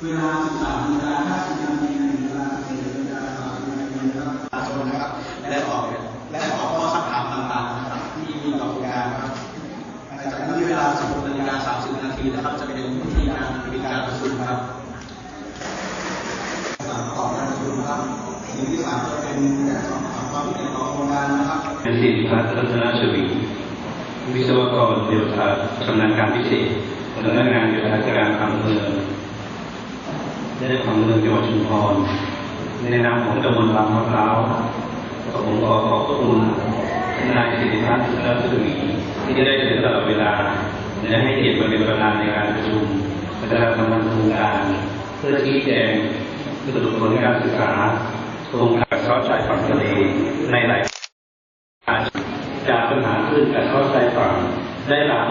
เวลาสิบสามนาฬิกาห้าสิบนาทีในเวลาสิบสี่นาทีกาสามสิบนาทีนะครับประชาชนนะครับ และตอบและตอบข้อสักถามต่างๆนะครับที่มีต่อการครับจากนั้นเวลาสิบหกนาฬิกาสามสิบนาทีนะครับจะเป็น เป็นการสอบถามความคิดเห็นต่อโครงการนะครับเป็นสิริพัฒน์รัตนชวีวิศวกรโยธาชำนาญการพิเศษสำนักงานโยธาธิการอำเภอได้ของเมืองจังหวัดชุมพรในนามของตำบลบางมะพร้าวผมขอขอบพระคุณนายสิริพัฒน์รัตนชวีที่ได้เสียสละเวลาและให้เกียรติมาเป็นประธานในการประชุมประชานธ์โครงการเพื่อชี้แจงสรุปผลการศึกษา โครงการเข้าชายฝั่งทะเลในหลายการจากปัญหาคลื่นการเข้าชายฝั่งได้หลัก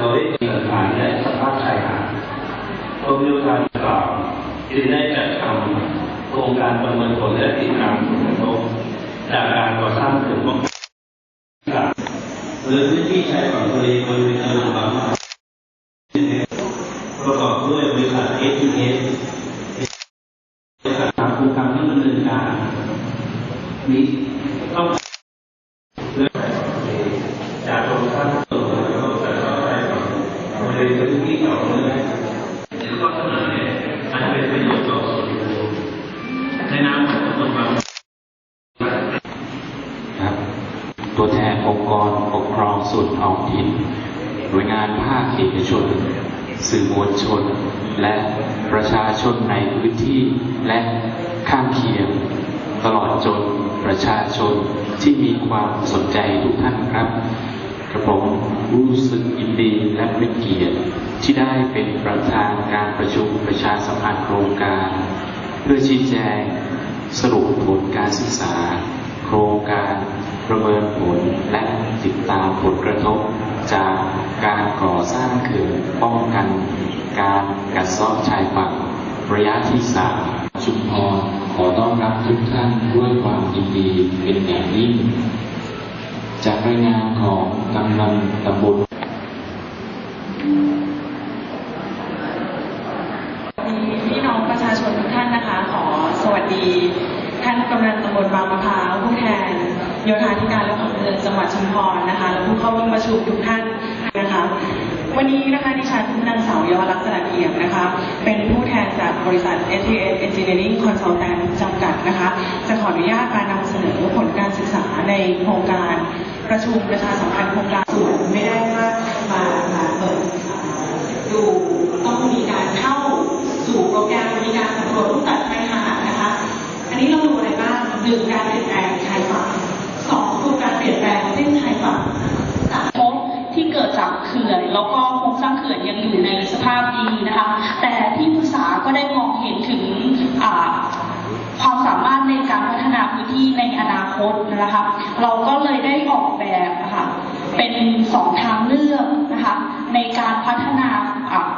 โดยมีสถานและสภาพชายหาดกรมโยธาธิการจึงได้จัดทำโครงการประเมินผลและติดตามผลกระทบจากการก่อสร้างเขื่อนป้องกันหรือพื้นที่ชายฝั่งทะเลบริเวณตลิ่งบางมะประกอบด้วยบริษัท s อ s บริษัททำโครงการที่ดำเนินการ นี้ต้องเลือกจากโครงสร้างตัวแล้วก็จากเข้าใจก่อนบริเวณพื้นที่ต่อเนื่องในข้อเสนอเนี่ยอาจจะเป็นประโยชน์ต่อส่วนรวมในนามของตำบลครับ ตัวแทนองค์กรปกครองส่วนท้องถิ่นหน่วยงานภาคเอกชน สื่อมวลชน และประชาชนในพื้นที่และข้างเคียง ตลอดจนประชาชนที่มีความสนใจทุกท่านครับกระผมรู้สึกยินดีและเป็นเกียรติที่ได้เป็นประธานการประชุมประชาสัมพันธ์โครงการ เพื่อชี้แจงสรุปผลการศึกษา โครงการประเมินผลและติดตามผลกระทบ จากการก่อสร้างเขื่อนป้องกัน การกัดเซาะชายฝั่งระยะที่สามชุมพร ขอต้อนรับทุกท่านด้วยความยินดีเป็นอย่างยิ่ง จากรายงานของกำนันตำบลพี่น้องประชาชนทุกท่านนะคะ ขอสวัสดี ท่านกำนันตำบลบางมะพร้าวผู้แทนโยธาธิการและผังเมืองจังหวัดชุมพรนะคะและผู้เข้าร่วมประชุมทุกท่านนะคะ วันนี้นะคะดิฉันนางสาวเยาวลักษณะเอี่ยมนะคะ เป็นผู้ จากบริษัท STS Engineering Consultant จำกัดนะคะ จะขออนุญาตมานำเสนอผลการศึกษาในโครงการประชุมประชาสัมพันธ์โครงการส่วนไม่ได้ว่ามามาเปิดดูต้องมีการเข้าสู่โปรแกรมมีการสำรวจรูปตัดชายหาดนะคะ อันนี้เราดูอะไรบ้างหนึ่งการเปลี่ยนแปลงชายฝั่งสองคือการเปลี่ยนแปลงเส้นชายฝั่งสามพบที่เกิดจากเขื่อนแล้วก็โครงสร้างเขื่อนยังอยู่ในสภาพดีนะคะ แต่ ได้มองเห็นถึงความสามารถในการพัฒนาพื้นที่ในอนาคตนะคะเราก็เลยได้ออกแบบะคะเป็นสองทางเลือกนะคะในการพัฒนา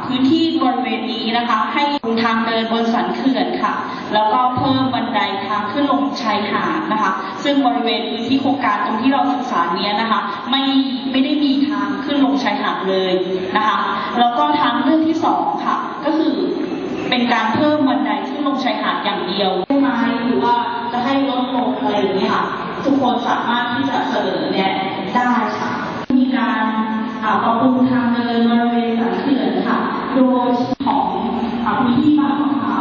พื้นที่บริเวณนี้นะคะ ให้ทางเดินบนสันเขื่อนค่ะ แล้วก็เพิ่มบันไดทางขึ้นลงชายหาดนะคะ ซึ่งบริเวณพื้นที่โครงการตรงที่เราศึกษาเนี้ยนะคะไม่ไม่ได้มีทางขึ้นลงชายหาดเลยนะคะ แล้วก็ทางเลือกที่สองค่ะ ก็คือ เป็นการเพิ่มบันไดขึ้นลงชายหาดอย่างเดียวได้ไหมหรือว่าจะให้ลดลงอะไรอย่างนี้ค่ะ ทุกคนสามารถที่จะเสนอแนะได้ค่ะ มีการปรับปรุงทางเดินบริเวณสันเขื่อนค่ะ โดยของพื้นที่บางมะพร้า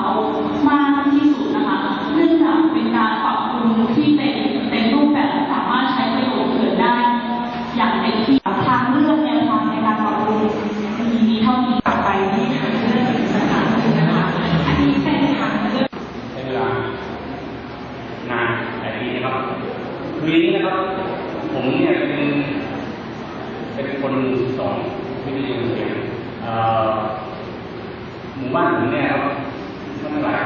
มากที่สุดนะคะเนื่องจากเป็นการปรับปรุงที่เป็น เป็นคนสอนวิทยุเสียงหมู่บ้านผมเนี่ยครับทั้งหลาย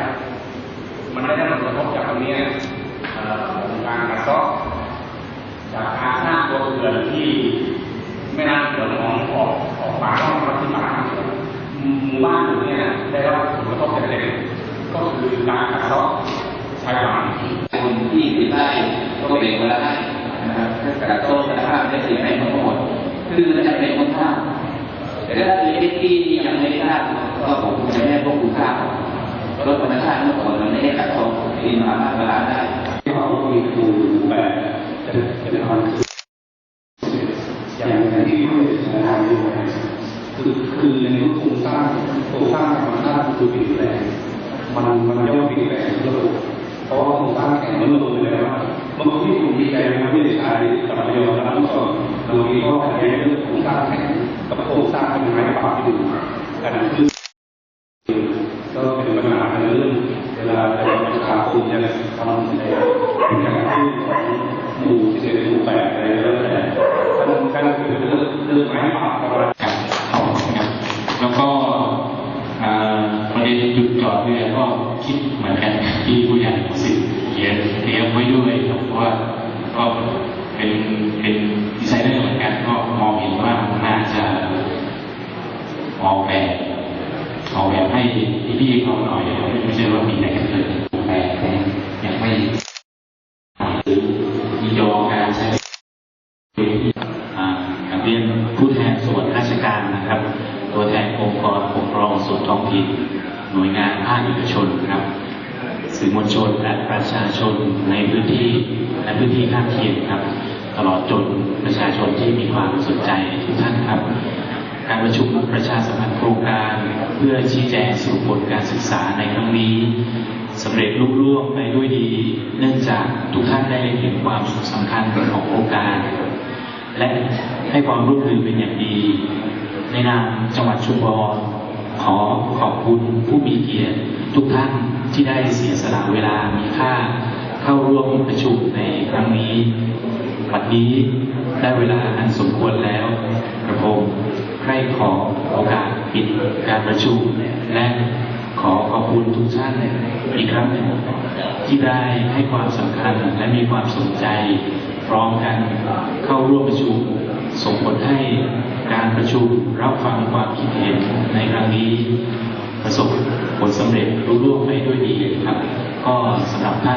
มันได้รับผลกระทบจากตรงนี้ของการกระซาะจากการสร้างตัวเขื่อนที่ไม่น่าเขื่อนของออกออกปากช่องรับที่ปากน้ำเขื่อนหมู่บ้านผมเนี่ยได้รับผลกระทบจากเด็กก็คือการกระซาะชายฝั่งคนที่ติดไล่ก็เบรกเวลาได้นะครับถ้ากิดโซ่คุณภาพได้เสียให้ทั้งหม คือมันจะเป็นคุณภาแต่ถ้าเล็กที่ยังไม่ได้ก็ผมจะไม่ได้พวกคุณค่ารถธรรมชาติเมื่อก่อนมันไม่ได้กัดเซาะดินสามารถบาลาได้ที่เขามีครูแบบเป็นความคือย่างอย่างที่ผู้เสียหายอยู่นะคือคือในรูปโครงสร้างโครงสร้างธรรมชาติคือเปลี่ยนแปลงมันมันย่อมเปลี่ยนแปลงระบบเพราะว่าโครงสร้างแข็งมันลงไปแล้วว่าบางทีผมดีใจนะครับที่ได้ใช้กับประโยชน์ งสร้างเป็นไม้ปรับที่ดูกันคือก็เป็นปัญหาในเรื่องเวลาเราจะขาคุณจะทำในการที่หมู่ที่เป็นหมู่แปดอะไรแล้วแต่การการเกิดเรื่องเรื่องไม้ป่าอะไรครับครับแล้วก็ประเด็นหยุดจอดเรือก็คิดเหมือนกันที่ผู้ใหญ่สิทธิ์เขียนเตรียมไว้ด้วยครับเพราะว่าก็เป็นเป็นดีไซเนอร์เหมือนกันก็มองเห็นว่าน่าจะออกแบบออกแบบให้ พี่เขาหน่อยไม่ใช่ว่ามีแต่กันเลยแต่ยังไม่หรือยินยอการใช้อ่กาบเรียนผู้แทนส่วนราชการนะครับ ตัวแทนองค์กรปกครองส่วนท้องถิ่นหน่วยงานภาคเอกชนครับสื่อมวลชนและประชาชนในพื้นที่และพื้นที่ข้างเคียงครับ ตลอดจนประชาชนที่มีความสนใจทุกท่านครับ การประชุมประชาสัมพันธ์โครงการ เพื่อชี้แจงสู่ผลการศึกษาในครั้งนี้สำเร็จลุล่วงไปด้วยดี เนื่องจากทุกท่านได้เล็งเห็นความสำคัญของโครงการ และให้ความร่วมมือเป็นอย่างดี ในนามจังหวัดชุมพรขอขอบคุณผู้มีเกียรติ ทุกท่านที่ได้เสียสละเวลามีค่าเข้าร่วมประชุมในครั้งนี้ วันนี้ได้เวลาอันสมควรแล้วกระผม ใคร่ขอโอกาสปิดการประชุมและขอขอบคุณทุกท่านอีกครั้งหนึ่งที่ได้ให้ความสำคัญและมีความสนใจ พร้อมกันเข้าร่วมประชุมส่งผลให้การประชุมรับฟังความคิดเห็นในครั้งนี้ ประสบผลสำเร็จรุ่ร่วงไปด้วยดีครับ ก็สำหรับท่าน